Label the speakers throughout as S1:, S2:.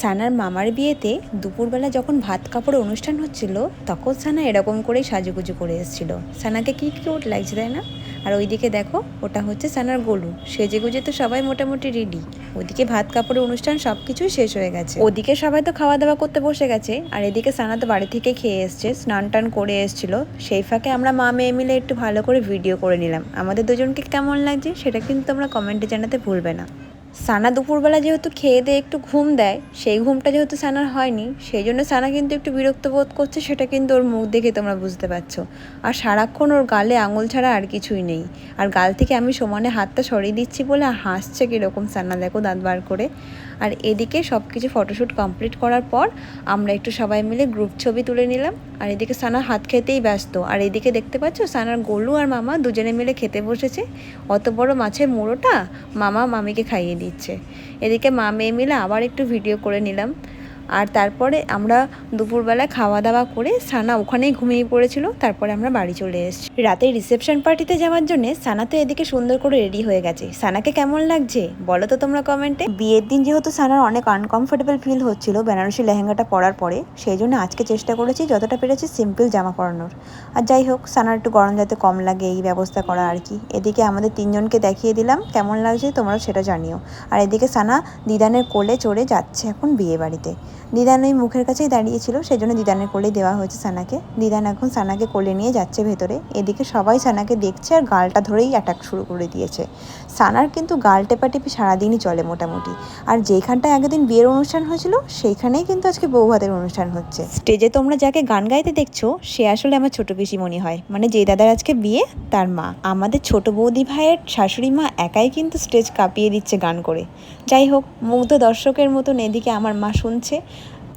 S1: সানার মামার বিয়েতে দুপুরবেলা যখন ভাত কাপড়ে অনুষ্ঠান হচ্ছিল, তখন সানা এরকম করেই সাজুগুজু করে এসেছিল। সানাকে কি কিউট লাগছে, তাই না? আর ওইদিকে দেখো, ওটা হচ্ছে সানার গোলু। সেজে গুজে তো সবাই মোটামুটি রেডি ওদিকে ভাত কাপড়ের অনুষ্ঠান সব কিছুই শেষ হয়ে গেছে। ওদিকে সবাই তো খাওয়া দাওয়া করতে বসে গেছে। আর এদিকে সানা তো বাড়ি থেকে খেয়ে এসছে স্নান টান করে এসছিল। সেই ফাঁকে আমরা মা মেয়ে মিলে একটু ভালো করে ভিডিও করে নিলাম। আমাদের দুজনকে কেমন লাগছে, সেটা কিন্তু তোমরা কমেন্টে জানাতে ভুলবে না। সানা দুপুরবেলা যেহেতু খেয়ে দিয়ে একটু ঘুম দেয়, সেই ঘুমটা যেহেতু সানার হয়নি, সেই জন্য সানা কিন্তু একটু বিরক্ত বোধ করছে, সেটা কিন্তু ওর মুখ দেখে তোমরা বুঝতে পারছ। আর সারাক্ষণ ওর গালে আঙুল ছাড়া আর কিছুই নেই। আর গাল থেকে আমি সমানে হাতটা সরিয়ে দিচ্ছি বলে হাসছে কীরকম সানা, দেখো দাঁত বার করে। আর এদিকে সব কিছু ফটোশ্যুট কমপ্লিট করার পর আমরা একটু সবাই মিলে গ্রুপ ছবি তুলে নিলাম। আর এদিকে সানা হাত খেতেই ব্যস্ত। আর এদিকে দেখতে পাচ্ছ, সানার গোলু আর মামা দুজনে মিলে খেতে বসেছে। অত বড় মাছের মুড়োটা মামা মামিকে খাইয়ে দিচ্ছে। এদিকে মা মেয়ে মিলে আবার একটু ভিডিও করে নিলাম। আর তারপরে আমরা দুপুরবেলা খাওয়া দাওয়া করে সানা ওখানেই ঘুমিয়ে পড়েছিল, তারপরে আমরা বাড়ি চলে এসেছি। রাতে রিসেপশন পার্টিতে যাওয়ার জন্য সানা তো এদিকে সুন্দর করে রেডি হয়ে গেছে। সানাকে কেমন লাগছে? বলো তো তোমরা কমেন্টে। বিয়ের দিন যেহেতু সানার অনেক আনকমফোর্টেবল ফিল হচ্ছিল বেনারসি লেহেঙ্গাটা পরার পরে সেই জন্য আজকে চেষ্টা করেছি যতটা পেরেছি সিম্পল জামা পরানোর। আর যাই হোক, সানার একটু গরম যাতে কম লাগে, এই ব্যবস্থা করা আর কি। এদিকে আমাদের তিনজনকে দেখিয়ে দিলাম, কেমন লাগছে তোমরা সেটা জানিও। আর এদিকে সানা দিদানের কোলে চড়ে যাচ্ছে এখন বিয়ে বাড়িতে দিদান ওই মুখের কাছেই দাঁড়িয়েছিল সেই জন্য দিদানের কোলেই দেওয়া হয়েছে সানাকে। দিদান এখন সানাকে কোলে নিয়ে যাচ্ছে ভেতরে। এদিকে সবাই সানাকে দেখছে আর গালটা ধরেই অ্যাটাক শুরু করে দিয়েছে। সানার কিন্তু গাল টেপাটেপি সারাদিনই চলে মোটামুটি। আর যেইখানটায় আগের দিন বিয়ের অনুষ্ঠান হয়েছিল, সেইখানেই কিন্তু আজকে বউ ভাতের অনুষ্ঠান হচ্ছে। স্টেজে তোমরা যাকে গান গাইতে দেখছ, সে আসলে আমার ছোট পিসিমণি হয়। মানে যে দাদার আজকে বিয়ে, তার মা। আমাদের ছোট বৌদি ভাইয়ের শাশুড়ি মা একাই কিন্তু স্টেজ কাঁপিয়ে দিচ্ছে গান করে। যাই হোক, মুগ্ধ দর্শকের মতন এদিকে আমার মা শুনছে।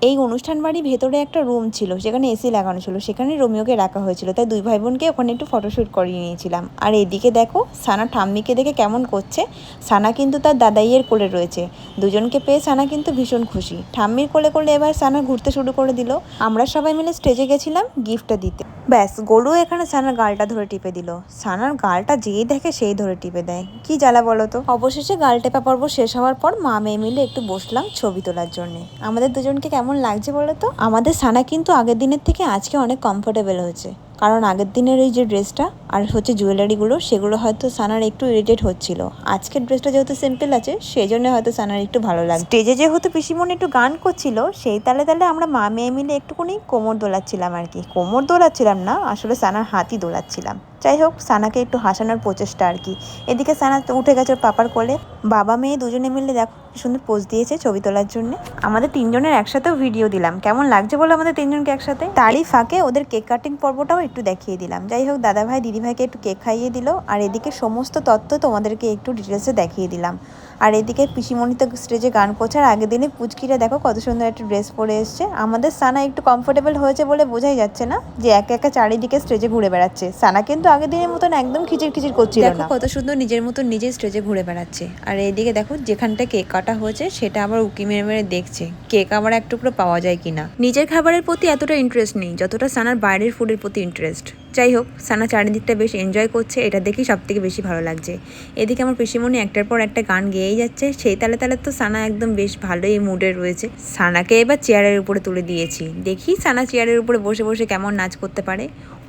S1: এই অনুষ্ঠান বাড়ির ভেতরে একটা রুম ছিল, সেখানে এসি লাগানো ছিল, সেখানে রোমিওকে রাখা হয়েছিল। তাই দুই ভাই বোনকে ওখানে একটু ফটোশ্যুট করিয়ে নিয়েছিলাম। আর এদিকে দেখো, সানা ঠাম্মিকে দেখে কেমন করছে। সানা কিন্তু তার দাদাইয়ের কোলে রয়েছে। দুজনকে পেয়ে সানা কিন্তু ভীষণ খুশি। ঠাম্মির কোলে কোলে এবার সানা ঘুরতে শুরু করে দিল। আমরা সবাই মিলে স্টেজে গেছিলাম গিফটটা দিতে। ব্যাস, গোলু এখানে সানার গালটা ধরে টিপে দিল। সানার গালটা যেই দেখে সেই ধরে টিপে দেয়। কি জ্বালা বলো তো? অবশেষে গাল টেপা পর্ব শেষ হওয়ার পর মা মেয়ে মিলে একটু বসলাম ছবি তোলার জন্য। আমাদের দুজনকে কেমন লাগছে বলো তো? আমাদের সানা কিন্তু আগের দিনের থেকে আজকে অনেক কমফোর্টেবল হয়েছে। কারণ আগের দিনের এই যে ড্রেসটা আর হচ্ছে জুয়েলারিগুলো, সেগুলো হয়তো সানার একটু ইরিটেট হচ্ছিল। আজকের ড্রেসটা যেহেতু সিম্পল আছে সেই জন্য হয়তো সানার একটু ভালো লাগে স্টেজে যেহেতু পিসিমণি একটু গান করছিল, সেই তালে তালে আমরা মা মেয়ে মিলে একটুখানি কোমর দোলাচ্ছিলাম আর কি। কোমর দোলাচ্ছিলাম না, আসলে সানার হাতই দোলাচ্ছিলাম। যাই হোক, সানাকে একটু হাসানোর প্রচেষ্টা আর কি। এদিকে সানা উঠে গেছে পাপার কোলে। বাবা মেয়ে দুজনে মিলে দেখো সুন্দর পোজ দিয়েছে ছবি তোলার জন্য। আমাদের তিনজনের একসাথেও ভিডিও দিলাম। কেমন লাগছে বলো আমাদের তিনজনকে একসাথে? তারই ফাঁকে ওদের কেক কাটিং পর্বটাও একটু দেখিয়ে দিলাম। যাই হোক দাদা ভাই দিদি ভাইকে একটু কেক খাইয়ে দিল। আর এদিকে সমস্ত তথ্য তোমাদেরকে একটু ডিটেলসে দেখিয়ে দিলাম। আর এদিকে পিসিমণি তো স্টেজে গান করছে আর আগের দিনে পুচকিরা দেখো কত সুন্দর একটা ড্রেস পরে এসছে। আমাদের সানা একটু কমফোর্টেবল হয়েছে বলে বোঝাই যাচ্ছে না যে একা একা চারিদিকে স্টেজে ঘুরে বেড়াচ্ছে। সানা কিন্তু আগের দিনের মতন একদম খিচির খিচির করছিল দেখো কত সুন্দর নিজের মতন নিজে স্টেজে ঘুরে বেড়াচ্ছে। আর এদিকে দেখো যেখানটা কেক কাটা হয়েছে সেটা আবার উকি মেরে মেরে দেখছে। কেক আবার এক টুকরো পাওয়া যায় কিনা। নিজের খাবারের প্রতি এতটা ইন্টারেস্ট নেই যতটা সানার বাইরের ফুডের প্রতি ইন্টারেস্ট যাই হোক, সানা চারিদিকটা বেশ এনজয় করছে, এটা দেখেই সব থেকে বেশি ভালো লাগছে। এদিকে আমার পিসিমণি একটার পর একটা গান গেয়েই যাচ্ছে, সেই তালে তালে তো সানা একদম বেশ ভালোই মুডে রয়েছে। সানাকে এবার চেয়ারের উপরে তুলে দিয়েছি। দেখি সানা চেয়ারের উপরে বসে বসে কেমন নাচ করতে পারে।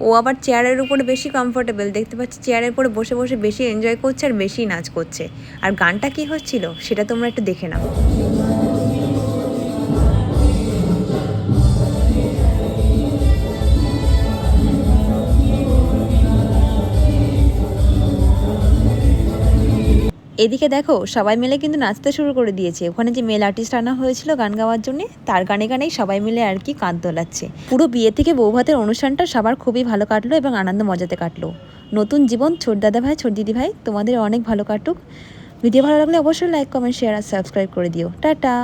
S1: ও আবার চেয়ারের উপরে বেশি কমফোর্টেবল দেখতে পাচ্ছি চেয়ারের উপরে বসে বসে বেশি এনজয় করছে আর বেশি নাচ করছে। আর গানটা কি হচ্ছিল, সেটা তোমরা একটু দেখে নাও। এদিকে দেখো, সবাই মিলে কিন্তু নাচতে শুরু করে দিয়েছে। ওখানে যে মেল আর্টিস্ট আনা হয়েছিল গান গাওয়ার জন্য, তার গানে গানেই সবাই মিলে আর কি কাঁদ দোলাচ্ছে পুরো বিয়ে থেকে বউ ভাতের অনুষ্ঠানটা সবার খুবই ভালো কাটলো এবং আনন্দ মজাতে কাটলো। নতুন জীবন, ছোট দাদা ভাই, ছোট দিদি ভাই, তোমাদের অনেক ভালো কাটুক। ভিডিও ভালো লাগলে অবশ্যই লাইক কমেন্ট শেয়ার আর সাবস্ক্রাইব করে দিও। টাটা!